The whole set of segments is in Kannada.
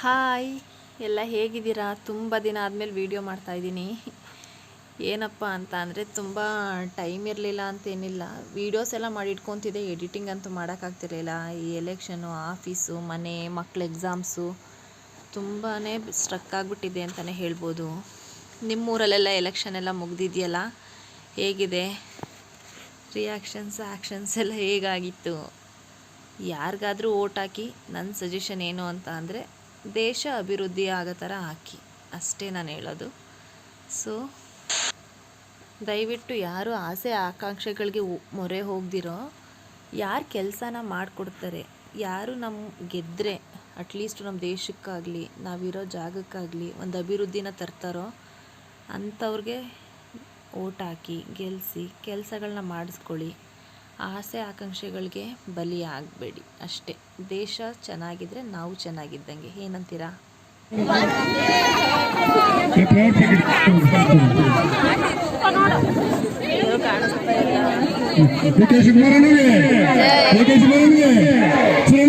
ಹಾಯ್, ಎಲ್ಲ ಹೇಗಿದ್ದೀರಾ? ತುಂಬ ದಿನ ಆದಮೇಲೆ ವೀಡಿಯೋ ಮಾಡ್ತಾಯಿದ್ದೀನಿ ಏನಪ್ಪ ಅಂತ ಅಂದರೆ ತುಂಬ ಟೈಮ್ ಇರಲಿಲ್ಲ ಅಂತೇನಿಲ್ಲ. ವೀಡಿಯೋಸ್ ಎಲ್ಲ ಮಾಡಿ ಇಟ್ಕೊತಿದ್ದೆ ಎಡಿಟಿಂಗ್ ಅಂತೂ ಮಾಡೋಕ್ಕಾಗ್ತಿರ್ಲಿಲ್ಲ ಈ ಎಲೆಕ್ಷನು ಆಫೀಸು ಮನೆ, ಮಕ್ಳ ಎಕ್ಸಾಮ್ಸು ತುಂಬಾ ಸ್ಟ್ರಕ್ ಆಗಿಬಿಟ್ಟಿದೆ ಅಂತಲೇ ಹೇಳ್ಬೋದು. ನಿಮ್ಮೂರಲ್ಲೆಲ್ಲ ಎಲೆಕ್ಷನ್ ಎಲ್ಲ ಮುಗ್ದಿದೆಯಲ್ಲ? ಹೇಗಿದೆ? ರಿಯಾಕ್ಷನ್ಸ್ ಆ್ಯಕ್ಷನ್ಸ್ ಎಲ್ಲ ಹೇಗಾಗಿತ್ತು? ಯಾರಿಗಾದರೂ ಓಟ್ ಹಾಕಿ ನನ್ನ ಸಜೆಷನ್ ಏನು ಅಂತ ಅಂದರೆ ದೇಶ ಅಭಿವೃದ್ಧಿ ಆಗೋ ಥರ ಹಾಕಿ, ಅಷ್ಟೇ ನಾನು ಹೇಳೋದು. ಸೊ ದಯವಿಟ್ಟು ಯಾರು ಆಸೆ ಆಕಾಂಕ್ಷೆಗಳಿಗೆ ಮೊರೆ ಹೋಗ್ದಿರೋ, ಯಾರು ಕೆಲಸನ ಮಾಡಿಕೊಡ್ತಾರೆ, ಯಾರು ನಮ್ಮ ಗೆದ್ದರೆ ಅಟ್ಲೀಸ್ಟ್ ನಮ್ಮ ದೇಶಕ್ಕಾಗಲಿ, ನಾವಿರೋ ಜಾಗಕ್ಕಾಗಲಿ, ಒಂದು ಅಭಿವೃದ್ಧಿನ ತರ್ತಾರೋ, ಅಂಥವ್ರಿಗೆ ಓಟ್ ಹಾಕಿ ಗೆಲ್ಲಿಸಿ ಕೆಲಸಗಳನ್ನ ಮಾಡಿಸ್ಕೊಳ್ಳಿ. ಆಸೆ ಆಕಾಂಕ್ಷೆಗಳಿಗೆ ಬಲಿ ಆಗಬೇಡಿ ಅಷ್ಟೇ. ದೇಶ ಚೆನ್ನಾಗಿದ್ರೆ ನಾವು ಚೆನ್ನಾಗಿದ್ದಂಗೆ. ಏನಂತೀರಾ? ಕಾಣಿಸ್ತಾ ಕೆ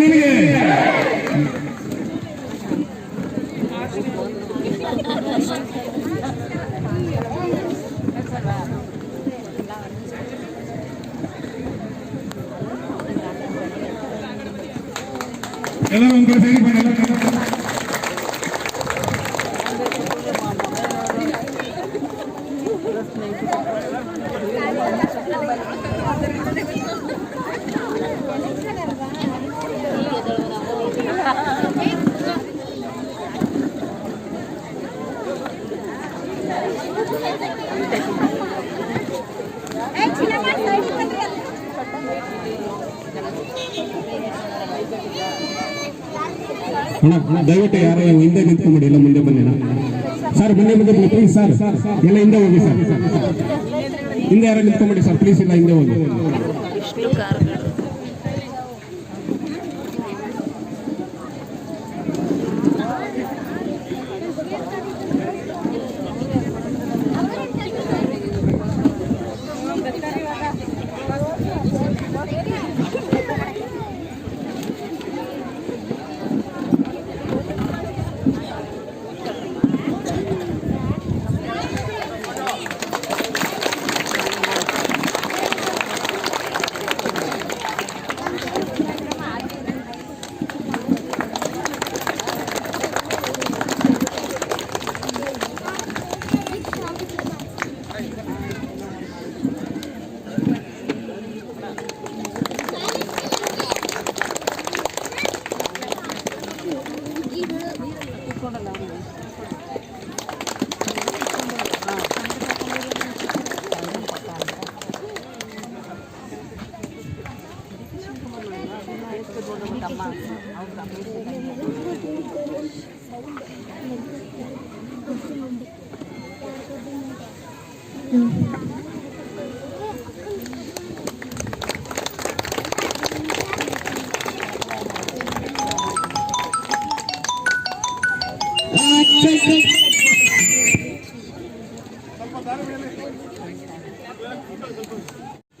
எல்லாம் உங்களை சரி பண்ணலாம் Thank you. ಅಣ್ಣ ಅಣ್ಣ, ದಯವಿಟ್ಟು ಯಾರು ಹಿಂದೆ ನಿಂತ್ಕೊಂಬಿಡಿ ಎಲ್ಲ ಮುಂದೆ ಬನ್ನಿ ಅಣ್ಣ. ಸರ್ ಮುಂದೆ ಮುಂದೆ ಬನ್ನಿ ಪ್ಲೀಸ್ ಸರ್ ಎಲ್ಲ ಹಿಂದೆ ಹೋಗಿ ಸರ್ ಹಿಂದೆ ಯಾರು ನಿಂತ್ಕೊಂಬಿಡಿ ಸರ್ ಪ್ಲೀಸ್ ಇಲ್ಲ ಹಿಂದೆ ಹೋಗಿ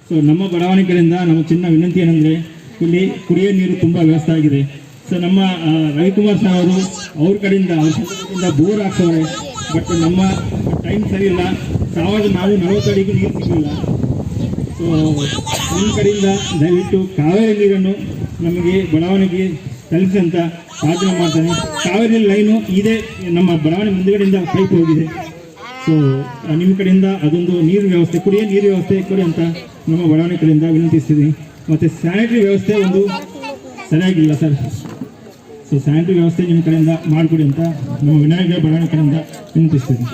ಸೊ ನಮ್ಮ ಬಡಾವಣೆಗಳಿಂದ ನಮ್ಮ ಚಿನ್ನ ವಿನಂತಿ ಏನಂದ್ರೆ, ಇಲ್ಲಿ ಕುಡಿಯೋ ನೀರು ತುಂಬಾ ವ್ಯವಸ್ಥೆ ಆಗಿದೆ. ಸೊ ನಮ್ಮ ರವಿಕುಮಾರ್ ಸರ್ ಅವರು ಅವ್ರ ಕಡೆಯಿಂದ ಬೋರ್ ಹಾಕ್ಸವ್ರೆ ಬಟ್ ನಮ್ಮ ಟೈಮ್ ಸರಿ ಇಲ್ಲ. ಸಾವಿರದ ನಾವು ನಲವತ್ತು ಅಡಿಗೂ ನೀರು ಸಿಗಲಿಲ್ಲ ಸೊ ನಿಮ್ಮ ಕಡೆಯಿಂದ ದಯವಿಟ್ಟು ಕಾವೇರಿ ನೀರನ್ನು ನಮಗೆ ಬಡಾವಣೆಗೆ ತಲುಪಿಸಿ ಅಂತ ಪ್ರಾರ್ಥನೆ ಮಾಡ್ತಾನೆ. ಕಾವೇರಿ ಲೈನು ಇದೆ. ನಮ್ಮ ಬಡಾವಣೆ ಮುಂದುಗಡೆಯಿಂದ ಪೈಪ್ ಹೋಗಿದೆ. ಸೊ ನಿಮ್ಮ ಕಡೆಯಿಂದ ಅದೊಂದು ನೀರು ವ್ಯವಸ್ಥೆ ಕುಡಿಯೋ ನೀರು ವ್ಯವಸ್ಥೆ ಕೊಡಿ ಅಂತ ನಮ್ಮ ಬಡಾವಣೆ ಕಡೆಯಿಂದ ವಿನಂತಿಸ್ತೀವಿ ಮತ್ತು ಸ್ಯಾನಿಟರಿ ವ್ಯವಸ್ಥೆ ಒಂದು ಸರಿಯಾಗಿಲ್ಲ ಸರ್. ಸೊ ಸ್ಯಾನಿಟರಿ ವ್ಯವಸ್ಥೆ ನಿಮ್ಮ ಕಡೆಯಿಂದ ಮಾಡಿಕೊಡಿ ಅಂತ ನಮ್ಮ ವಿನಾಯಕ ಬಡಾವಣೆ ಕಡೆಯಿಂದ ವಿನಂತಿಸ್ತೀನಿ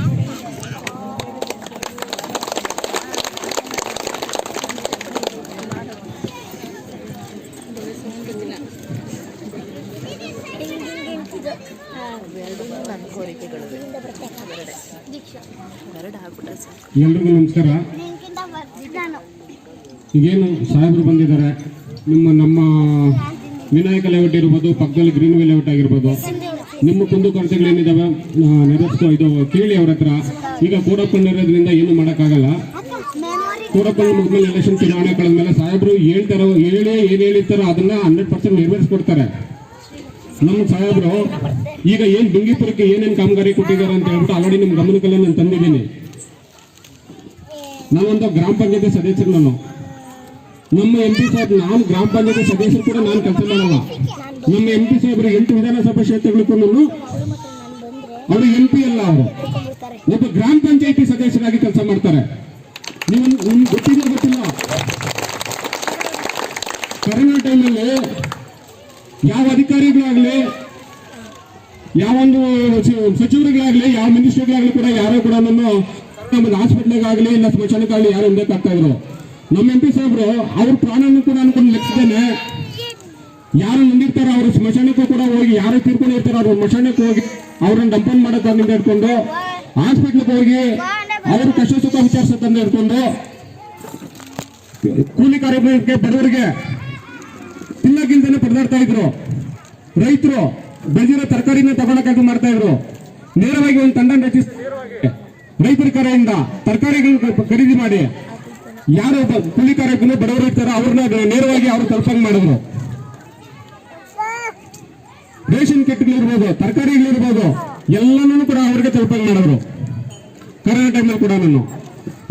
ಎಲ್ರಿಗೂ ನಮಸ್ಕಾರ. ಈಗೇನು ಸಾಹೇಬರು ಬಂದಿದ್ದಾರೆ. ನಿಮ್ಮ, ನಮ್ಮ ವಿನಾಯಕ ಲೇಔಟ್ ಇರ್ಬೋದು, ಪಕ್ಕದಲ್ಲಿ ಗ್ರೀನ್ ವೇ ಲೇಔಟ್ ಆಗಿರ್ಬೋದು. ನಿಮ್ಮ ಕುಂದುಕೊರತೆಗಳೇನಿದಾವೆ ನೆರವೇರಿಸೋ ಇದು ಕೇಳಿ ಅವ್ರ ಹತ್ರ. ಈಗ ಕೂಡಪ್ಪಣ್ಣ ಇರೋದ್ರಿಂದ ಏನು ಮಾಡೋಕ್ಕಾಗಲ್ಲ. ಕೂಡಪ್ಪಣ್ಣ ಮುಗಿದ್ಮೇಲೆ ಎಲೆಕ್ಷನ್ ಚುನಾವಣೆ ಕಳೆದ್ಮೇಲೆ ಸಾಹೇಬರು ಹೇಳ್ತಾರೋ ಹೇಳಿ ಏನು ಹೇಳಿರ್ತಾರೋ ಅದನ್ನ ಹಂಡ್ರೆಡ್ ಪರ್ಸೆಂಟ್ ನೆರವೇರಿಸ್ಕೊಡ್ತಾರೆ. ನಮ್ಮ ಸಾಹೇಬರು, ಈಗ ಏನ್ ಬಿಂಗಿಪುರಕ್ಕೆ ಏನೇನು ಕಾಮಗಾರಿ ಕೊಟ್ಟಿದ್ದಾರೆ ಅಂತ ಹೇಳ್ಬಿಟ್ಟು ಆಲ್ರೆಡಿ ನಿಮ್ ಗಮನಕ್ಕೆಲ್ಲ ನಾನು ತಂದಿದ್ದೀನಿ. ನಾವೊಂದು ಗ್ರಾಮ ಪಂಚಾಯತಿ ಸದಸ್ಯರು ನಾನು. ನಮ್ಮ ಎಂ ಪಿ ಸಾಹೇಬ್, ನಾನು ಗ್ರಾಮ ಪಂಚಾಯತಿ ಸದಸ್ಯರು ಕೂಡ ನಾನು ಕೆಲಸ ಮಾಡಲ್ಲ. ನಮ್ಮ ಎಂ ಪಿ ಸಾಹೇಬರು ಎಂಟು ವಿಧಾನಸಭಾ ಕ್ಷೇತ್ರಗಳಿಗೂ ಅವರು ಎಂ ಪಿ ಅಲ್ಲ ಅವರು. ಒಬ್ಬ ಗ್ರಾಮ ಪಂಚಾಯತಿ ಸದಸ್ಯರಾಗಿ ಕೆಲಸ ಮಾಡ್ತಾರೆ. ನೀವು ನಿಮ್ಗೆ ಗೊತ್ತಿಲ್ಲ ಗೊತ್ತಿಲ್ಲ. ಕರೋನಾ ಟೈಮಲ್ಲಿ ಯಾವ ಅಧಿಕಾರಿಗಳಾಗ್ಲಿ ಯಾವೊಂದು ಸಚಿವರುಗಳಾಗ್ಲಿ, ಯಾವ ಮಿನಿಸ್ಟರ್ಗಳಾಗ್ಲಿ ಕೂಡ ಯಾರೋ ಕೂಡ ನಮ್ಮ ನಮ್ಮ ಹಾಸ್ಪಿಟ್ಲಿಗಾಗ್ಲಿ, ಇಲ್ಲ ಸ್ಮಶಾನಕ್ಕಾಗ್ಲಿ ಯಾರು ಆಗ್ತಾ ಇದ್ರು ನಮ್ಮ ಎಂ ಪಿ ಸಾಹೇಬ್ರು, ಅವ್ರ ಪ್ರಾಣನೂ ಕೂಡ ಅನ್ಕೊಂಡು ಲೆಕ್ಕಿದ್ದೇನೆ ಯಾರು ನಂದಿರ್ತಾರೋ ಅವ್ರ ಸ್ಮಶಾನಕ್ಕೂ ಕೂಡ ಹೋಗಿ, ಯಾರು ತೀರ್ಕೊಂಡಿರ್ತಾರೋ ಅವ್ರ ಸ್ಮಶಾನಕ್ಕೆ ಹೋಗಿ ಅವ್ರನ್ನ ಡಂಪನ್ ಮಾಡೋದನ್ನ ಹಿಡ್ಕೊಂಡು ಹಾಸ್ಪಿಟ್ಲಿಗೆ ಹೋಗಿ ಅವ್ರ ಕಷ್ಟ ಸುಖ ವಿಚಾರಿಸೋದನ್ನ ಹಿಡ್ಕೊಂಡು, ಕೂಲಿ ಕಾರ್ಯಕ್ರಮಕ್ಕೆ ಬಡವರಿಗೆ ತಿನ್ನಕ್ಕಿಂತಲೇ ಪಡೆದಾಡ್ತಾ ಇದ್ರು. ರೈತರು ಬೆಳೆದಿರೋ ತರಕಾರಿನ ತಗೊಳಕಾಗಿ ಮಾಡ್ತಾ ಇದ್ರು. ನೇರವಾಗಿ ಒಂದು ತಂಡ ರಚಿಸಿ ರೈತರ ಕರೆಯಿಂದ ತರಕಾರಿಗಳು ಖರೀದಿ ಮಾಡಿ, ಯಾರು ಕೂಲಿ ಕಾರ್ಯಕ್ರಮ ಬಡವರು ಇರ್ತಾರೋ ಅವ್ರನ್ನ ನೇರವಾಗಿ ಅವರು ತಲುಪಂಗ್ ಮಾಡಿದ್ರು. ರೇಷನ್ ಕಿಟ್ಗಳಿರ್ಬೋದು ತರಕಾರಿಗಳಿರ್ಬೋದು ಎಲ್ಲನೂ ಕೂಡ ಅವ್ರಿಗೆ ತಲುಪಂಗ್ ಮಾಡಿದ್ರು. ಕರೋನಾ ಟೈಮಲ್ಲಿ ಕೂಡ ನಾನು.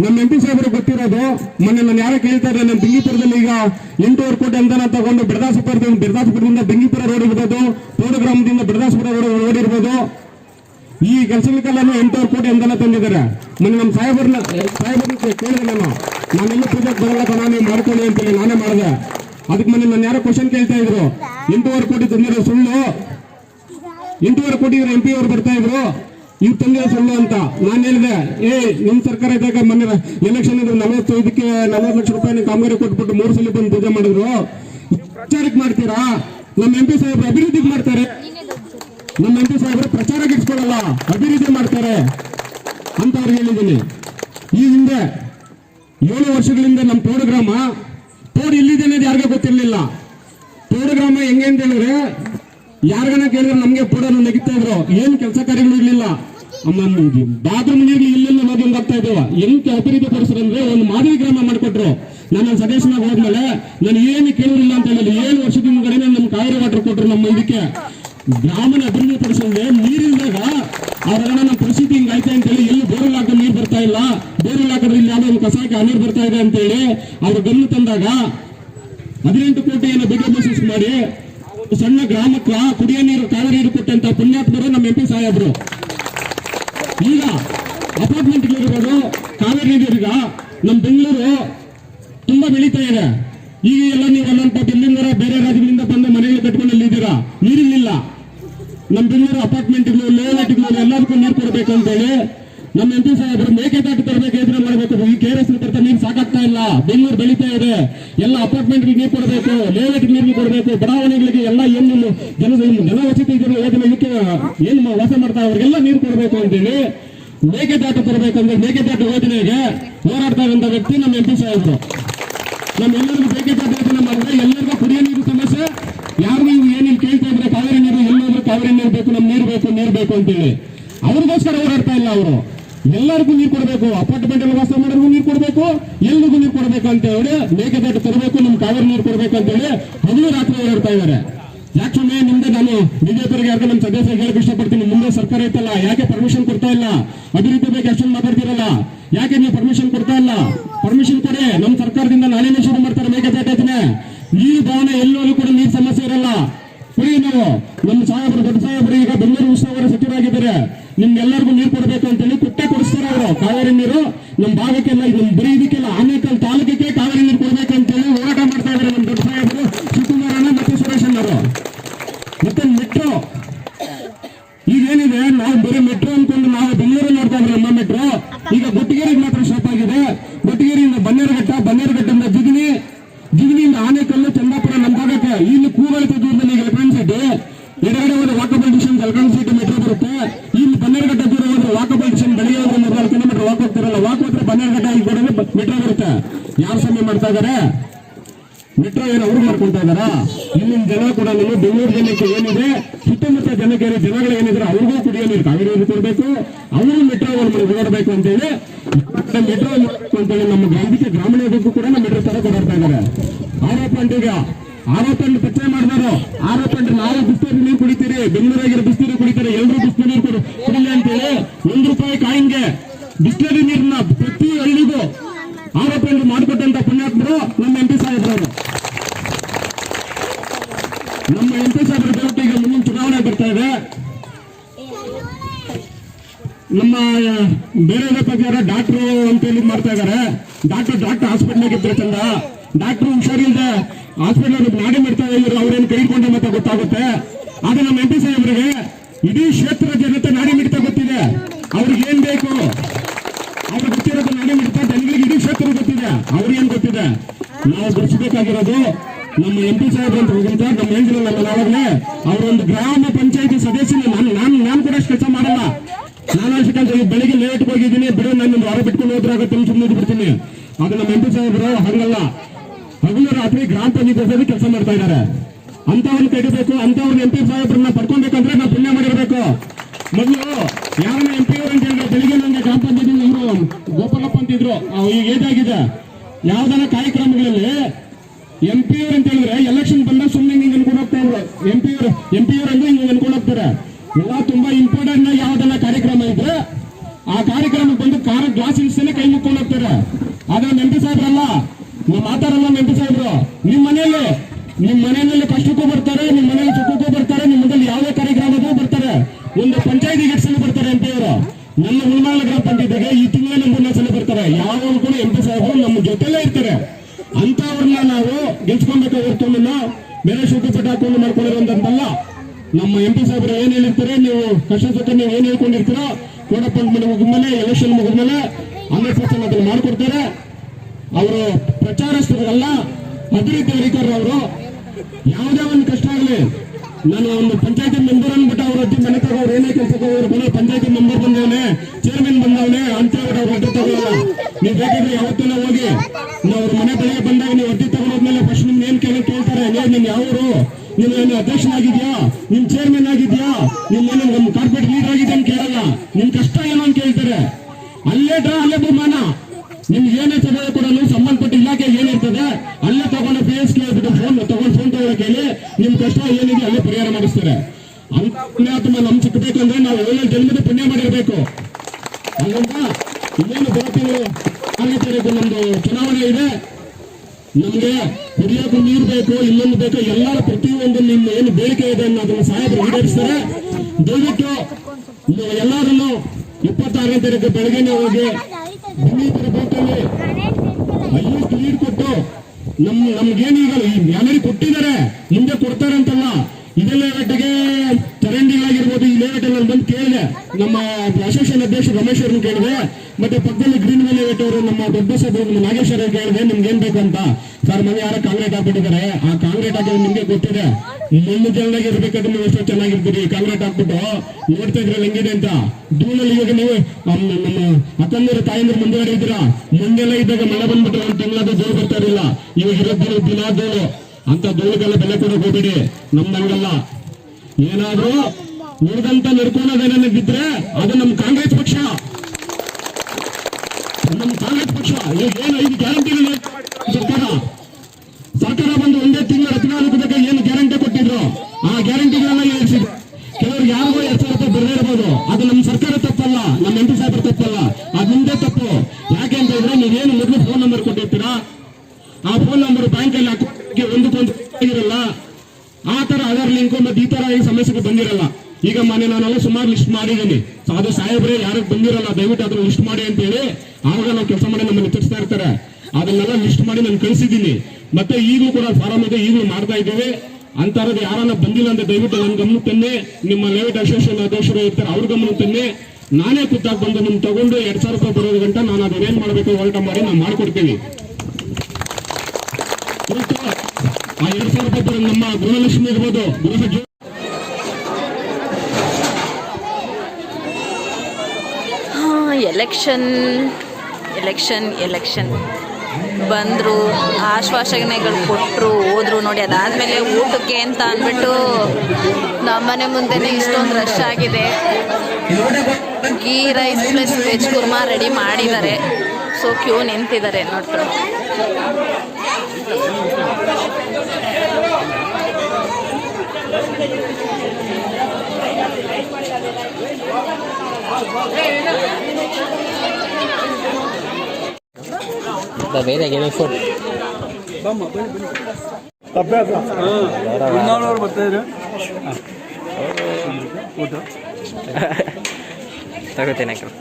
ನಮ್ಮ ಎಂ ಪಿ ಸಾಹೇಬರು ಗೊತ್ತಿರೋದು, ಮೊನ್ನೆ ನಾನು ಯಾರೋ ಕೇಳ್ತಾ ಇದ್ದೆ ನಮ್ಮ ಬೆಂಗಿಪುರದಲ್ಲಿ ಈಗ ಎಂಟೂವರೆ ಕೋಟಿ ಅನುದಾನ ತಗೊಂಡು ಬಿಡದಾಸಪುರದಿಂದ ಬಿಡದಾಸಪುರದಿಂದ ಬೆಂಗಿಪುರ ರೋಡ್ ಇರ್ಬೋದು, ತೋಡು ಗ್ರಾಮದಿಂದ ಬಿಡದಾಸಪುರ ರೋಡ್ ಇರ್ಬೋದು. ಈ ಕೆಲಸಗಳಿಗೆಲ್ಲ ಎಂಟೂವರೆ ಕೋಟಿ ಅನುದಾನ ತಂದಿದ್ದಾರೆ. ಮೊನ್ನೆ ನಮ್ಮ ಸಾಹೇಬರನ್ನ ಸಾಹೇಬರನ್ನ ಕೇಳಿದೆ ನಾನು. ನಾನೆಲ್ಲ ಪೂಜೆಗೆ ಬರಲ್ಲ, ನಾನೇ ಮಾಡ್ಕೊಳ್ಳಿ ಅಂತೇಳಿ ನಾನೇ ಮಾಡಿದೆ. ಅದಕ್ಕೆ ಮೊನ್ನೆ ನಾನು ಯಾರೋ ಕ್ವಶನ್ ಕೇಳ್ತಾ ಇದ್ರು. ಎಂಟೂವರೆ ಕೋಟಿ ತಂದಿರೋ ಸುಳ್ಳು. ಎಂಟೂವರೆ ಕೋಟಿ ಎಂ ಪಿ ಅವರು ಬರ್ತಾ ಇದ್ರು. ಇವ್ ತಂದೆ ಸುಳ್ಳು ಅಂತ ನಾನು ಹೇಳಿದೆ, ಏ, ನಿಮ್ ಸರ್ಕಾರ ಇದ್ದಾಗ ಮೊನ್ನೆ ಎಲೆಕ್ಷನ್ ಇದ್ರು ನಲವತ್ತು, ಇದಕ್ಕೆ ನಲವತ್ತು ಲಕ್ಷ ರೂಪಾಯಿ ಕಾಮಗಾರಿ ಕೊಟ್ಬಿಟ್ಟು ಮೂರು ಸಲ ಬಂದು ಪೂಜೆ ಮಾಡಿದ್ರು. ಪ್ರಚಾರಕ್ಕೆ ಮಾಡ್ತೀರಾ? ನಮ್ಮ ಎಂ ಪಿ ಸಾಹೇಬ್ರು ಅಭಿವೃದ್ಧಿಗೆ ಮಾಡ್ತಾರೆ. ನಮ್ಮ ಎಂ ಪಿ ಸಾಹೇಬ್ರು ಪ್ರಚಾರಕ್ಕೆ ಇಟ್ಕೊಳ್ಳಲ್ಲ ಅಭಿವೃದ್ಧಿ ಮಾಡ್ತಾರೆ ಅಂತ ಅವ್ರಿಗೆ ಹೇಳಿದ್ದೀನಿ. ಈ ಹಿಂದೆ ಏಳು ವರ್ಷಗಳಿಂದ ನಮ್ಮ ತೋಡು ಗ್ರಾಮ, ತೋಡು ಇಲ್ಲಿದೆ ಅನ್ನೋದು ಯಾರಿಗೂ ಗೊತ್ತಿರಲಿಲ್ಲ. ತೋಡು ಗ್ರಾಮ ಹೆಂಗೆ ಅಂತ ಹೇಳಿದ್ರೆ, ಯಾರಿಗನ ಕೇಳಿದ್ರೆ ನಮಗೆ ಪೂಡನ್ನು ನೆಗಿತಾ ಇದ್ರು. ಏನ್ ಕೆಲಸ ಕಾರ್ಯಗಳು ಇರ್ಲಿಲ್ಲ. ಬಾತ್ರೂಮ್ ನೀರ್ಲಿ ಇಲ್ಲೆಲ್ಲ ನೋಡಿ ಬರ್ತಾ ಇದ್ದೇವ. ಎಂತ ಅಭಿವೃದ್ಧಿ ಅಂದ್ರೆ ಒಂದು ಮಾದರಿ ಗ್ರಾಮ ಮಾಡಿಕೊಟ್ರು. ನನ್ನ ಸದಸ್ಯನಾಗ ಹೋದ್ಮೇಲೆ ನಾನು ಏನು ಕೇಳಿಲ್ಲ ಅಂತ ಹೇಳಿಲ್ಲ ಏಳು ವರ್ಷದಿಂದ ಕಡೆನೇ ನಮ್ಮ ಕಾವೇರಿ ವಾಟರ್ ಕೊಟ್ರು ನಮ್ಮ ಇದಕ್ಕೆ. ಗ್ರಾಮನ ಅಭಿವೃದ್ಧಿ ಪಡಿಸಿದ್ರೆ ನೀರಿಲ್ದಾಗ ಅವರೆಲ್ಲ ನಮ್ಮ ಪರಿಸ್ಥಿತಿ ಹಿಂಗೈತೆ ಅಂತೇಳಿ ಎಲ್ಲಿ ಬೋರ್ವೆಲ್ ಹಾಕೋ ನೀರು ಬರ್ತಾ ಇಲ್ಲ. ಬೋರ್ವೆಲ್ ಹಾಕಿದ್ರೆ ಇಲ್ಲಿ ಯಾವುದೋ ಒಂದು ಕಸಾಕೆ ಆ ನೀರು ಬರ್ತಾ ಇದೆ ಅಂತ ಹೇಳಿ ಅವ್ರ ಗಮನ ತಂದಾಗ ಹದಿನೆಂಟು ಕೋಟಿಯನ್ನು ಬಿಡುಗಡೆ ಮಾಡಿ ಸಣ್ಣ ಗ್ರಾಮಕ್ಕ ಕುಡಿಯೋ ನೀರು, ಕಾವೇರಿ ನೀರು ಕೊಟ್ಟಂತ ಪುಣ್ಯಾತ್ಮರು ನಮ್ಮ ಎಂ ಪಿ ಸಾಹೇಬರು. ಈಗ ಅಪಾರ್ಟ್ಮೆಂಟ್ ಇರ್ಬೋದು ಕಾವೇರಿ ನೀರೀಗ ನಮ್ಮ ಬೆಂಗಳೂರು ತುಂಬಾ ಬೆಳೀತಾ ಇದೆ. ಈಗ ಎಲ್ಲ ನೀವು ಪಾಪ ಇಲ್ಲಿಂದ ಬೇರೆ ರಾಜ್ಯಗಳಿಂದ ಬಂದು ಮನೆಗಳು ಕಟ್ಕೊಂಡು ಅಲ್ಲಿದ್ದೀರಾ ನೀರಿಲ್ಲ ನಮ್ಮ ಬೆಂಗಳೂರು ಅಪಾರ್ಟ್ಮೆಂಟ್ಗಳು ಲೇಔಟ್ಗಳು ಎಲ್ಲದಕ್ಕೂ ನೀರು ಕೊಡಬೇಕು ಅಂತೇಳಿ ನಮ್ಮ ಎಂ ಪಿ ಸಾಹೇಬರು ಮೇಕೆದಾಟು ತರಬೇಕು ಯೋಜನೆ ಮಾಡಬೇಕು. ಈ ಕೆ ಆರ್ ಎಸ್ ತರ ನೀರು ಸಾಕಾಗ್ತಾ ಇಲ್ಲ. ಬೆಂಗಳೂರು ಬೆಳೀತಾ ಇದೆ. ಎಲ್ಲ ಅಪಾರ್ಟ್ಮೆಂಟ್ ನೀರು ಕೊಡಬೇಕು. ಲೇಔಟ್ ನೀರು ಕೊಡಬೇಕು. ಬಡಾವಣೆಗಳಿಗೆ ಎಲ್ಲ ಏನು ಜನ ವಸತಿ ಇದರ ಯೋಜನೆ ಇದಕ್ಕೆ ಏನು ವಾಸ ಮಾಡ್ತಾ ಅವ್ರಿಗೆಲ್ಲ ನೀರು ಕೊಡಬೇಕು ಅಂತೇಳಿ ಮೇಕೆದಾಟು ತರಬೇಕಂದ್ರೆ ಮೇಕೆದಾಟು ಯೋಜನೆಗೆ ಹೋರಾಡ್ತಾ ಇರುವಂತ ವ್ಯಕ್ತಿ ನಮ್ಮ ಎಂ ಪಿ ಸಾಹೇಬರು. ನಮ್ಮೆಲ್ಲರಿಗೂ ಮೇಕೆದಾಟು ಯೋಜನೆ ಮಾಡಿದ್ರೆ ಎಲ್ಲರಿಗೂ ಕುಡಿಯೋ ನೀರು ಸಮಸ್ಯೆ. ಯಾರಿಗೂ ನೀವು ಏನಿಲ್ಲ ಕೇಳ್ತಾ ಇದ್ರೆ ಕಾವೇರಿ ನೀರು ಎಲ್ಲೋದ್ರು ಕಾವೇರಿ ನೀರು ಬೇಕು. ನಮ್ಗೆ ನೀರು ಬೇಕು ನೀರು ಬೇಕು ಅಂತೇಳಿ. ಅವ್ರಿಗೋಸ್ಕರ ಹೋರಾಡ್ತಾ ಇಲ್ಲ ಅವರು. ಎಲ್ಲರಿಗೂ ನೀರು ಕೊಡಬೇಕು ಅಪಾರ್ಟ್ಮೆಂಟ್ ಅಲ್ಲಿ ವಾಸ ಮಾಡೋರಿಗೂ ನೀರು ಕೊಡಬೇಕು, ಎಲ್ರಿಗೂ ನೀರು ಕೊಡಬೇಕು ಅಂತ ಹೇಳಿ ಮೇಕೆದಾಟು ತರಬೇಕು ನಮ್ ಕಾವೇರಿ ನೀರು ಕೊಡಬೇಕು ಅಂತ ಹೇಳಿ ಹಗಲು ರಾತ್ರಿ ಓಡಾಡ್ತಾ ಇದಾರೆ ಯಾಕೆ ನಿಮ್ದೆ ನಾನು ಬಿಜೆಪಿಯವರಿಗೆ ಯಾರು ನಮ್ಮ ಸದಸ್ಯರಿಗೆ ಹೇಳಕ್ ಇಷ್ಟಪಡ್ತೀನಿ, ಮುಂದೆ ಸರ್ಕಾರ ಇತ್ತಲ್ಲ, ಯಾಕೆ ಪರ್ಮಿಷನ್ ಕೊಡ್ತಾ ಇಲ್ಲ? ಅಭಿವೃದ್ಧಿ ಬಗ್ಗೆ ಅಷ್ಟೊಂದು ಮಾತಾಡ್ತಿರಲ್ಲ. ಯಾಕೆ ನೀವು ಪರ್ಮಿಷನ್ ಕೊಡ್ತಾ ಇಲ್ಲ? ಪರ್ಮಿಷನ್ ಕೊಡಿ, ನಮ್ಮ ಸರ್ಕಾರದಿಂದ ನಾಳೆನೇ ಶುರು ಮಾಡ್ತಾರೆ ಮೇಕೆದಾಟು ಯೋಜನೆ ನೀರು, ಭಾವನೆ, ಎಲ್ಲೂ ಕೂಡ ನೀರು ಸಮಸ್ಯೆ ಇರಲ್ಲ. ಫ್ರೀ ನಾವು, ನಮ್ಮ ಸಾಹೇಬರು, ದೊಡ್ಡ ಸಾಹೇಬರು ಈಗ ಬೆಂಗಳೂರು ಉತ್ಸವರ ಸಚಿವರಾಗಿದ್ದಾರೆ. ನಿಮ್ಗೆಲ್ಲರಿಗೂ ನೀರು ಕೊಡಬೇಕು ಅಂತೇಳಿ ಕುಟ್ಟ ಕೊಡಿಸ್ತಾರೆ ಅವರು. ಕಾವೇರಿ ನೀರು ನಮ್ಮ ಭಾಗಕ್ಕೆಲ್ಲ ನಮ್ಮ ಬರೀ ಇದಕ್ಕೆಲ್ಲ ಆನೇಕಲ್ ತಾಲೂಕಿಗೆ ಕಾವೇರಿ ನೀರು ಕೊಡಬೇಕು ಅಂತೇಳಿ ಹೋರಾಟ ಮಾಡ್ತಾ ಇದ್ದಾರೆ ನಮ್ಮ ದೊಡ್ಡ ಸಾಹೇಬರು ಶಿವಕುಮಾರಣ್ಣ ಮತ್ತು ಸುರೇಶ್ ಅಣ್ಣರು ಮತ್ತೆ ಮೆಟ್ರೋ ಈಗೇನಿದೆ, ನಾವು ಬರೀ ಮೆಟ್ರೋ ಅನ್ಕೊಂಡು ನಾವು ಬೆಂಗಳೂರು ನೋಡ್ತಾ ಇದ್ರೆ ನಮ್ಮ ಮೆಟ್ರೋ ಈಗ ಗೊಟ್ಟಿಗೇರಿಗೆ ಮಾತ್ರ ಸ್ಟಾಪ್ ಆಗಿದೆ. ಗೊಟ್ಟಿಗೇರಿಯಿಂದ ಬನ್ನೇರುಘಟ್ಟ, ಬನ್ನೇರುಘಟ್ಟದಿಂದ ಜಿಗಿನಿ. ಜಿಗಿನಿಯಿಂದ ಆನೆಕಲ್ಲು ಚಂದಾಪುರ ನಮ್ಮ ಭಾಗಕ್ಕೆ. ಇಲ್ಲಿ ಕೂಗಳಿತ ದೂರದಲ್ಲಿ ಈಗ ಎಲೆಕ್ಟ್ರಾನಿಕ್ ಸಿಟಿ ಎಡಗಡೆ ಹೋದ್ರೆ walkable distance Electronic City metro ಬರುತ್ತೆ ಇಲ್ಲಿ ಬನ್ನೇರುಘಟ್ಟ ದೂರ ಹೋದ್ರೆ ವಾಕಬಲ್ ಡಿಸ್ಟೆನ್ಸ್ ಬೆಳಿಗ್ಗೆ ಹೋದ್ರೆ ಮೂರ್ನಾಲ್ಕು ಕಿಲೋಮೀಟರ್ ವಾಕ್ ಹೋಗ್ತಿರಲ್ಲ ವಾಕ್ ಹೋದ್ರೆ ಬನ್ನೇರುಘಟ್ಟ ಈ ಕಡೆ ಮೆಟ್ರೋ ಬರುತ್ತೆ ಯಾರು ಸಮಯ ಮಾಡ್ತಾ ಇದ್ದಾರೆ ಮೆಟ್ರೋ ಏನು ಅವ್ರು ಮಾಡ್ಕೊಳ್ತಾ ಇದಾರಾ? ಇಲ್ಲಿನ ಜನ ಕೂಡ ನೀವು ಬೆಂಗಳೂರು ಜನಕ್ಕೆ ಏನಿದೆ, ಸುತ್ತಮುತ್ತ ಜನಕ್ಕೆ ಜನಗಳು ಏನಿದ್ರೆ, ಅವ್ರಿಗೂ ಕುಡಿಯೋ ನೀರು ಕಾವೇರಿ ನೀರು ಕೊಡಬೇಕು, ಅವರು ಮೆಟ್ರೋವನ್ನು ಓಡಬೇಕು ಅಂತೇಳಿ ಮೆಟ್ರೋ ಮಾಡಬೇಕು ಅಂತೇಳಿ ನಮ್ಮ ಗ್ರಾಮಕ್ಕೆ ಗ್ರಾಮೀಣ ಇದಕ್ಕೂ ಕೂಡ ನಮ್ಮ ಮೆಟ್ರೋ ತರ ಕೊಡಾಡ್ತಾ ಇದ್ದಾರೆ ಆರೋಪ ಈಗ ಆರೋಪವನ್ನು ಪತ್ತೆ ಮಾಡಿದಾರು ಆರೋಪವನ್ನು ನಾವು ಬಿಸ್ತೀರಿ ನೀರು ಕುಡಿತೀರಿ, ಬೆಂಗಳೂರಾಗಿರೋ ಬಿಸ್ತೀರಿ ಕುಡಿತೀರಿ ಎಲ್ಲರೂ ಬಿಸ್ತೀರಿ ನೀರು ಕುಡಿಲಿ ಅಂತೇಳಿ ಒಂದ್ ರೂಪಾಯಿ ಕಾಯಿನ್ಗೆ ಬಿಸ್ಲರಿ ನೀರನ್ನ ಡಾಕ್ಟರ್ ಡಾಕ್ಟರ್ ಹಾಸ್ಪಿಟಲ್ನಾಗ ಇದ್ರೆ ಚಂದ. ಡಾಕ್ಟ್ರು ಹುಷಾರಿಲ್ಲದೆ ಹಾಸ್ಪಿಟಲ್ ನಾಡಿ ಮಾಡ್ತಾ ಇದ್ರು, ಅವ್ರೇನು ಕೈಕೊಂಡೆ ಮತ್ತೆ ಗೊತ್ತಾಗುತ್ತೆ. ಆದ್ರೆ ನಮ್ಮ ಎಂ ಪಿ ಸಾಹೇಬ್ರಿಗೆ ಇಡೀ ಕ್ಷೇತ್ರ ಜನತೆ ನಾಡಿ ಮಿಡ್ತಾ ಗೊತ್ತಿದೆ. ಅವ್ರಿಗೆ ಏನ್ ಬೇಕು? ಅವ್ರಿಗೆ ಗೊತ್ತಿರೋದು ನಾಡಿ ಮಿಡ್ತಾ, ಜನಗಳಿಗೆ ಇಡೀ ಕ್ಷೇತ್ರ ಗೊತ್ತಿದೆ. ಅವ್ರಿಗೆ ಏನ್ ಗೊತ್ತಿದೆ? ನಾವು ಗುರುಸಬೇಕಾಗಿರೋದು ನಮ್ಮ ಎಂ ಪಿ ಸಾಹೇಬ್ರು ಅಂತ ಹೋಗುವಂತ ನಮ್ಮ ಏಂಜಿನ ನಮ್ಮ ನಾವಾಗಲೇ ಅವರೊಂದು ಗ್ರಾಮ ಪಂಚಾಯತಿ ಸದಸ್ಯನ ನಾನು ನಾನು ನಾನು ಕೂಡ ಕೆಲಸ ಮಾಡಲ್ಲ. ನಾನು ಅಷ್ಟು ಬೆಳಿಗ್ಗೆ ಲೇಟ್ ಹೋಗಿದ್ದೀನಿ, ಬಿಡು, ನಾನು ವಾರ ಬಿಟ್ಕೊಂಡು ಹೋದ್ರಾಗ ಸುಮ್ಮನೆ ಬಿಡ್ತೀನಿ ಅದು ನಮ್ಮ ಸಾಹೇಬರು, ಹಂಗಲ್ಲ ಹಗಲು ರಾತ್ರಿ ಗ್ರಾಮ ಪಂಚಾಯತ್ ಕೆಲಸ ಮಾಡ್ತಾ ಇದ್ದಾರೆ. ಅಂತವ್ರನ್ನ ತೆಗಿಬೇಕು ಅಂತವ್ರನ್ನ ಎಂ ಪಿ ಸಾಹೇಬ್ರನ್ನ ಪಡ್ಕೊಬೇಕಂದ್ರೆ ನಾವು ಪುಣ್ಯ ಮಾಡಿರ್ಬೇಕು. ಮೊದಲು ಯಾರನ್ನ ಎಂ ಪಿ ಅಂತ ಹೇಳಿದ್ರೆ ಬೆಳಿಗ್ಗೆ ನನಗೆ ಗ್ರಾಮ ಪಂಚಾಯತಿ ಇವರು ಗೋಪಾಲಪ್ಪ ಅಂತಿದ್ರು. ಈಗ ಏಜ್ ಆಗಿದೆ. ಯಾವ್ದಾನ ಕಾರ್ಯಕ್ರಮಗಳಲ್ಲಿ ಎಂ ಪಿ ಅವ್ರು ಅಂತ ಹೇಳಿದ್ರೆ ಎಲೆಕ್ಷನ್ ಬಂದಾಗ ಸುಮ್ಮನೆ ಹಿಂಗೆ ಅನ್ಕೊಂಡು ಹೋಗ್ತಾ ಇದ್ರು. ಎಂ ಪಿ ಅವರು ಎಂ ಪಿ ಅವ್ರು ಅಂದ್ರೆ ಹಿಂಗೆ ಅನ್ಕೊಂಡು ಹೋಗ್ತಾರೆ. ಎಲ್ಲ ತುಂಬಾ ಇಂಪಾರ್ಟೆಂಟ್ ಯಾವ್ದೆಲ್ಲ ಕಾರ್ಯಕ್ರಮ ಇದ್ರೆ ಆ ಕಾರ್ಯಕ್ರಮಕ್ಕೆ ಬಂದು ಕಾರ ಗ್ಲಾಸ್ ಇಲ್ಸೇನೆ ಕೈ ಮುಕ್ಕೊಂಡು ಹೋಗ್ತಾರೆ. ಆದ್ರೆ ಎಂ ಪಿ ಸಾಹೇಬ್ರಲ್ಲ ನೀವು ಮಾತಾಡಲ್ಲ ಎಂ ಪಿ ಸಾಹೇಬ್ರು. ನಿಮ್ ಮನೆಯಲ್ಲಿ ನಿಮ್ ಮನೆಯಲ್ಲಿ ಕಷ್ಟಕ್ಕೂ ಬರ್ತಾರೆ, ನಿಮ್ಮ ಮನೆಯಲ್ಲಿ ಸುಖಕ್ಕೂ ಬರ್ತಾರೆ, ನಿಮ್ಮ ಮನೆಯಲ್ಲಿ ಯಾವುದೇ ಕಾರ್ಯಕ್ರಮಕ್ಕೂ ಬರ್ತಾರೆ. ಒಂದು ಪಂಚಾಯತಿ ಗೆಟ್ಸಲು ಬರ್ತಾರೆ ಅಂತ ಅವರು ನನ್ನ ಉಳ್ಮಾಳ ಗ್ರಾಮ ಪಂಚಾಯತಿಗೆ ಈ ತಿಂಗಳ ಮೂರನೇ ಸಲ ಬರ್ತಾರೆ. ಯಾವಾಗ ಕೂಡ ಎಂಪಿ ಸಾಹೇಬ್ರು ನಮ್ಮ ಜೊತೆಲೇ ಇರ್ತಾರೆ. ಅಂತವ್ರನ್ನ ನಾವು ಗೆಲ್ಸ್ಕೊಬೇಕು ಹೊರತು ಬೇರೆ ಶುದ್ಧ ಪಟ್ಟ ಹಾಕೊಂಡು ಮಾಡ್ಕೊಂಡಿರುವಂತಲ್ಲ ನಮ್ಮ ಎಂಪಿ ಸಾಹೇಬ್ರು ಏನ್ ಹೇಳಿರ್ತಾರೆ, ನೀವು ಕಷ್ಟ ಸುಖ ನೀವು ಏನ್ ಹೇಳ್ಕೊಂಡಿರ್ತೀರೋ ಕೋಡ್ ಮುಗಿದ ಮೇಲೆ ಎಲೆಕ್ಷನ್ ಮುಗಿದ್ಮೇಲೆ ಹಂಡ್ರೆಡ್ ಪರ್ಸೆಂಟ್ ಅದನ್ನ ಮಾಡಿಕೊಡ್ತಾರೆ. ಅವರು ಪ್ರಚಾರಸ್ಥರಲ್ಲ ರೀತಿ ಅಧಿಕಾರಿ ಅವರು ಯಾವುದೇ ಒಂದು ಕಷ್ಟ ಆಗಲಿ, ನಾನು ಒಂದು ಪಂಚಾಯತಿ ಮೆಂಬರ್ ಅಂದ್ಬಿಟ್ಟು ಅವ್ರ ಅಜ್ಜಿ ಮನೆ ತಗೋ ಏನೇ ಕೆಲಸಕ್ಕೆ ಹೋಗೋರು ಬಂದ್ರೆ ಪಂಚಾಯತಿ ಮೆಂಬರ್ ಬಂದವನೆ ಚೇರ್ಮನ್ ಬಂದವನೆ, ಅಂತ ಅವ್ರ ಅಡ್ಡಿ ತಗೊಳ್ಳಲ್ಲ ನೀವು ಬೇಕಾದ್ರೆ ಯಾವತ್ತೂ ಹೋಗಿ ಅವ್ರ ಮನೆ ಬಳಿಗೆ ಬಂದಾಗ ನೀವು ಅಡ್ಡಿ ತಗೊಂಡೋದ್ಮೇಲೆ ಫಸ್ಟ್ ನಿಮ್ಗೆ ಏನ್ ಕೇಳಿ ಕೇಳ್ತಾರೆ? ನೀವು ನೀನ್ ಯಾವರು? ಏನು ಅಧ್ಯಕ್ಷನಾಗಿದ್ಯಾ ನಿಮ್ ಚೇರ್ಮನ್ ಆಗಿದ್ಯಾ? ನಿಮ್ ಏನು ನಮ್ಮ ಕಾರ್ಪೊರೇಟ್ ಲೀಡರ್ ಆಗಿದ್ಯಾ ಅಂತ ಕೇಳಲ್ಲ. ನಿಮ್ ಕಷ್ಟ ಏನು ಅಂತ ಕೇಳ್ತಾರೆ. ಅಲ್ಲೇ ಡ್ರಾ, ಅಲ್ಲೇ ಬಹುಮಾನ. ನಿಮ್ಗೆ ಏನೇ ಸಲಹೆ ಕೊಡಲು ಸಂಬಂಧಪಟ್ಟ ಇಲಾಖೆ ಏನಿರ್ತದೆ, ಅಲ್ಲೇ ತಗೊಂಡು ಪಿ ಎಸ್ ಕೇಳ್ಬಿಟ್ಟು ಫೋನ್ ತಗೊಂಡು ಫೋನ್ ತಗೊಳಕ್ ಹೇಳಿ ನಿಮ್ ಕಷ್ಟ ಏನಿದೆ ಅಲ್ಲೇ ಪರಿಹಾರ ಮಾಡಿಸ್ತಾರೆ. ಅಂತ ಪುಣ್ಯಾತ್ಮ ನಮ್ ಸಿಕ್ಕಬೇಕಂದ್ರೆ ನಾವು ಒಳ್ಳೆ ಜನ್ಮದ ಪುಣ್ಯ ಮಾಡಿರ್ಬೇಕು. ಹಾಗಂತ ಇನ್ನೇನು ಬರೋ ತಿಂಗಳು ಆರನೇ ತಾರೀಕು ನಮ್ದು ಚುನಾವಣೆ ಇದೆ. ನಮ್ಗೆ ಕುಡಿಯೋಕು ನೀರು ಬೇಕು ಇನ್ನೊಂದು ಬೇಕು, ಎಲ್ಲರ ಪ್ರತಿಯೊಂದು ನಿಮ್ಮ ಏನು ಬೇಡಿಕೆ ಇದೆ ಅನ್ನೋದನ್ನ ಸಾಹೇಬರು ಈಡೇರಿಸ್ತಾರೆ. ದಯವಿಟ್ಟು ಎಲ್ಲರನ್ನು ಇಪ್ಪತ್ತಾರನೇ ತಾರೀಕು ಬೆಳಗ್ಗೆನೆ ಹೋಗಿ ಇನ್ನಿತರ ಬೂತಲ್ಲಿ ಅಲ್ಲಿಷ್ಟು ಲೀಡ್ ಕೊಟ್ಟು ನಮ್ ನಮ್ಗೇನೀಗ ಯಾರು ಕೊಟ್ಟಿದ್ದಾರೆ ಮುಂದೆ ಕೊಡ್ತಾರೆ ಅಂತಲ್ಲ ಇದೇ ಲೇಔಟ್ಗೆ ಚರಂಡಿಗಳಾಗಿರ್ಬೋದು ಈ ಲೇಔಟ್ ಅಲ್ಲಿ ಬಂದು ಕೇಳಿದೆ. ನಮ್ಮ ಅಸೋಸಿಯೇಷನ್ ಅಧ್ಯಕ್ಷ ರಮೇಶ್ ಅವ್ರನ್ನ ಕೇಳಿದೆ. ಮತ್ತೆ ಪಕ್ಕದಲ್ಲಿ ಗ್ರೀನ್ ಲೇಔಟ್ ಅವರು ನಮ್ಮ ದೊಡ್ಡ ಸಭೆ ನಾಗೇಶ್ ಅವ್ರು ಕೇಳಿದೆ ನಿಮ್ಗೆ ಏನ್ ಬೇಕು ಅಂತ. ಸರ್, ಮನೆ ಯಾರ ಕಾಂಗ್ರೆಟ್ ಹಾಕ್ಬಿಟ್ಟಿದ್ದಾರೆ. ಆ ಕಾಂಗ್ರೆಟ್ ಹಾಕಿದ್ರೆ ನಿಮ್ಗೆ ಗೊತ್ತಿದೆ. ಮುಂದೆ ಜಲ್ಲಾಗಿ ಇರ್ಬೇಕಾದ್ರೆ ನೀವು ಎಷ್ಟೋ ಚೆನ್ನಾಗಿರ್ತೀರಿ. ಕಾಂಗ್ರೆಟ್ ಹಾಕ್ಬಿಟ್ಟು ನೋಡ್ತಾ ಇದ್ರೆ ಹೆಂಗಿದೆ ಅಂತ. ಧೂಳಲ್ಲಿ ಇವಾಗ ನೀವು, ನಮ್ಮ ಅಕ್ಕಂದಿರ, ತಾಯಂದ್ರ ಮುಂದುವರೆ ಇದ್ದೀರಾ ಮುಂದೆಲ್ಲ ಇದ್ದಾಗ ಮಳೆ ಬಂದ್ಬಿಟ್ಟು ಒಂದು ತಿಂಗಳಾದ ಜೋರು ಬರ್ತಾ ಇರಲಿಲ್ಲ. ಇವಾಗ ಇರೋ ದಿನ ದಿನ ಅಂತ ಬೆಳ್ಳಿಗೆಲ್ಲ ಬೆಲೆ ಕೊಡೋಕೆ ಹೋಗ್ಬೇಡಿ. ನಮ್ದಂಗಲ್ಲ ಏನಾದ್ರೂ ಉಳಿದಂತ ನಡ್ಕೊಳೋದೇನ ಬಿದ್ರೆ ಅದು ನಮ್ಮ ಕಾಂಗ್ರೆಸ್ ಪಕ್ಷ. ನಮ್ಮ ಕಾಂಗ್ರೆಸ್ ಪಕ್ಷ. ಏನು ಐದು ಗ್ಯಾರಂಟಿಗಳು ಸರ್ಕಾರ. ಸರ್ಕಾರ ಬಂದು ಒಂದೇ ತಿಂಗಳ ಹದಿನಾಲ್ಕು ಬಗ್ಗೆ ಏನು ಗ್ಯಾರಂಟಿ ಕೊಟ್ಟಿದ್ರು? ಆ ಗ್ಯಾರಂಟಿಗಳನ್ನ ಏರಿಸಿದ್ರು ಕೆಲವ್ರಿಗೆ ಯಾರಿಗೋ ಎರಡ್ ಸಾವಿರ ರೂಪಾಯಿ ಬರದೇ ಇರಬಹುದು ಅದು ನಮ್ಮ ಸರ್ಕಾರ ತಪ್ಪಲ್ಲ. ನಮ್ಮ ಎಂಟಿ ಸಾಹೇಬ್ರ ತಪ್ಪಲ್ಲ. ಅದು ನಿಮ್ದೇ ತಪ್ಪು. ಯಾಕೆ ಅಂತ ಹೇಳಿದ್ರೆ ನೀವೇನು ಮೊದಲು ಫೋನ್ ನಂಬರ್ ಕೊಟ್ಟಿರ್ತೀರಾ? ಆ ಫೋನ್ ನಂಬರ್ ಬ್ಯಾಂಕ್ ಅಲ್ಲಿ ಹಾಕೋಕೆ ಒಂದಕ್ಕೊಂದು ಆಗಿರಲ್ಲ ಆ ತರ ಆಧಾರ್ ಲಿಂಕ್ ಮತ್ತೆ ಈ ತರ ಈ ಸಮಸ್ಯೆಗೆ ಬಂದಿರಲ್ಲ. ಈಗ ಮೊನ್ನೆ ನಾನೆಲ್ಲ ಸುಮಾರು ಲಿಸ್ಟ್ ಮಾಡಿದ್ದೀನಿ. ಅದು ಸಾಹೇಬ್ರೆ ಯಾರಿಗೆ ಬಂದಿರಲ್ಲ, ದಯವಿಟ್ಟು ಅದನ್ನ ಲಿಸ್ಟ್ ಮಾಡಿ ಅಂತ ಹೇಳಿ ಆವಾಗ ನಾವು ಕೆಲಸ ಮಾಡಿ ನಮ್ಮನ್ನು ಎಚ್ಚರಿಸ್ತಾ ಇರ್ತಾರೆ. ಅದನ್ನೆಲ್ಲ ಲಿಸ್ಟ್ ಮಾಡಿ ನಾನು ಕಳಿಸಿದ್ದೀನಿ. ಮತ್ತೆ ಈಗಲೂ ಕೂಡ ಫಾರಂ ಇದೆ ಈಗಲೂ ಮಾಡ್ತಾ ಇದ್ದೇವೆ. ಅಂತರದ್ದು ಯಾರನ್ನ ಬಂದಿಲ್ಲ ಅಂತ ದಯವಿಟ್ಟು ನನ್ನ ತನ್ನಿ. ನಿಮ್ಮ ಲೇಔಟ್ ಅಸೋಸಿಯೇಷನ್ ಅಧ್ಯಕ್ಷರು ಇರ್ತಾರೆ, ಅವ್ರ ತನ್ನಿ. ನಾನೇ ಖುದ್ದಾಗಿ ಬಂದು ನಿಮ್ ತಗೊಂಡು ಎರಡ್ ಸಾವಿರ ರೂಪಾಯಿ ಬರೋದು ಗಂಟ ನಾನು ಅದೇನ್ ಮಾಡಬೇಕು, ಹೋರಾಟ ಮಾಡಿ ನಾನು ಮಾಡ್ಕೊಡ್ತೀನಿ. ಆ ಎರಡ್ ಸಾವಿರ ರೂಪಾಯಿ ಬರೋ ನಮ್ಮ ಗೃಹಲಕ್ಷ್ಮಿ ಎಲೆಕ್ಷನ್ ಎಲೆಕ್ಷನ್ ಎಲೆಕ್ಷನ್. ಬಂದರು, ಆಶ್ವಾಸನೆಗಳು ಕೊಟ್ಟರು ಹೋದ್ರು ನೋಡಿ, ಅದಾದಮೇಲೆ ಊಟಕ್ಕೆ ಅಂತ ಅಂದ್ಬಿಟ್ಟು ನಮ್ಮನೆ ಮುಂದೆನೇ ಇಷ್ಟೊಂದು ರಶ್ ಆಗಿದೆ. Ghee rice plus veg kurma ready ಮಾಡಿದ್ದಾರೆ. ಸೊ ಕ್ಯೂ ನಿಂತಿದ್ದಾರೆ ನೋಡ್ಕೊಂಡು ಬೇರೆ ಗೇಮಿಂಗ್ ಫುಡ್ ಇನ್ನೂರು ಬರ್ತಾ ಇದ್ರು ತಗೋತೀನಿ ಅಂಕಲ್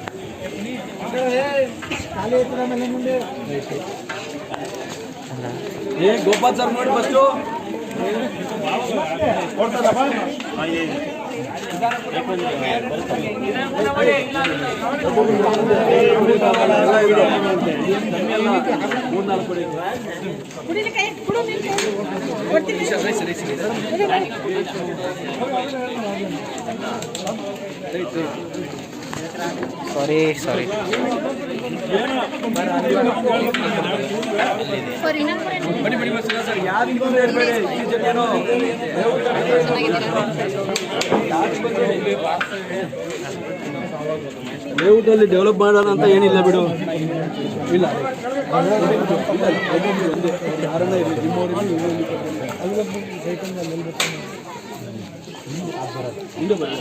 ಏ ಗೋಪಾಲ್ ಸರ್ ನೋಡಿ ಫಸ್ಟು ಸಾರಿ ಸಾರಿ ಬನ್ನಿ ಬನ್ನಿ ಬಸ್ ಸರ್ ಯಾರು ಇಬ್ಬರು ಇರಬೇಡಿ ಈ ಜನ ಏನೋ ಲೇಔಟಲ್ಲಿ ಡೆವಲಪ್ ಮಾಡೋಣ ಅಂತ ಏನಿಲ್ಲ ಬಿಡು. ಇಲ್ಲ. ಯಾರನ್ನ ಇರಲಿ ನಿಮ್ಮವ್ರಿಗೆ ಹಿಂದೆ ಬನ್ನಿ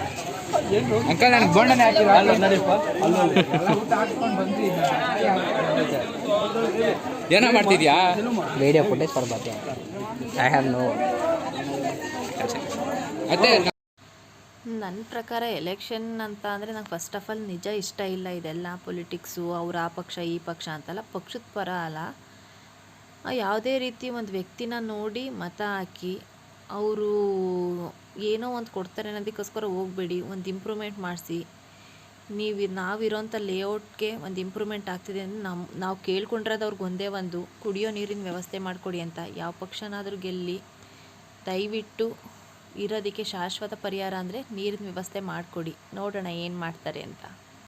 ಅಂಕಲ್ ನನಗೆ ಬೋಂಡನೆ ಹಾಕಿಲ್ಲ ಅಲ್ಲ ನಡೀಪ್ಪ ಅಲ್ಲಲ್ಲಿ ಏನೋ ಮಾಡ್ತಿದ್ಯಾ ವಿಡಿಯೋ ಫುಟೇಜ್ ಬರ್ಬಾರ್ದು ಐ ಹ್ಯಾವ್ ನೋ ಅದೇ ನನ್ನ ಪ್ರಕಾರ ಎಲೆಕ್ಷನ್ ಅಂತ ಅಂದರೆ ನಂಗೆ ಫಸ್ಟ್ ಆಫ್ ಆಲ್ ನಿಜ ಇಷ್ಟ ಇಲ್ಲ ಇದೆಲ್ಲ ಪೊಲಿಟಿಕ್ಸು ಅವ್ರು ಆ ಪಕ್ಷ ಈ ಪಕ್ಷ ಅಂತಲ್ಲ ಪಕ್ಷದ ಪರ ಅಲ್ಲ. ಯಾವುದೇ ರೀತಿ ಒಂದು ವ್ಯಕ್ತಿನ ನೋಡಿ ಮತ ಹಾಕಿ ಅವರು ಏನೋ ಒಂದು ಕೊಡ್ತಾರೆ ಅನ್ನೋದಕ್ಕೋಸ್ಕರ ಹೋಗಬೇಡಿ, ಒಂದು ಇಂಪ್ರೂವ್ಮೆಂಟ್ ಮಾಡಿಸಿ. ನೀವು ನಾವಿರೋಂಥ ಲೇಔಟ್ಗೆ ಒಂದು ಇಂಪ್ರೂವ್ಮೆಂಟ್ ಆಗ್ತಿದೆ ಅಂದರೆ ನಮ್ಮ ನಾವು ಕೇಳ್ಕೊಂಡಿರೋದು ಅವ್ರಿಗೆ ಒಂದೇ ಒಂದು, ಕುಡಿಯೋ ನೀರಿನ ವ್ಯವಸ್ಥೆ ಮಾಡಿಕೊಡಿ ಅಂತ. ಯಾವ ಪಕ್ಷನಾದರೂ ಗೆಲ್ಲಿ, ದಯವಿಟ್ಟು ಇರೋದಕ್ಕೆ ಶಾಶ್ವತ ಪರಿಹಾರ ಅಂದರೆ ನೀರಿನ ವ್ಯವಸ್ಥೆ ಮಾಡಿಕೊಡಿ. ನೋಡೋಣ ಏನು ಮಾಡ್ತಾರೆ ಅಂತ.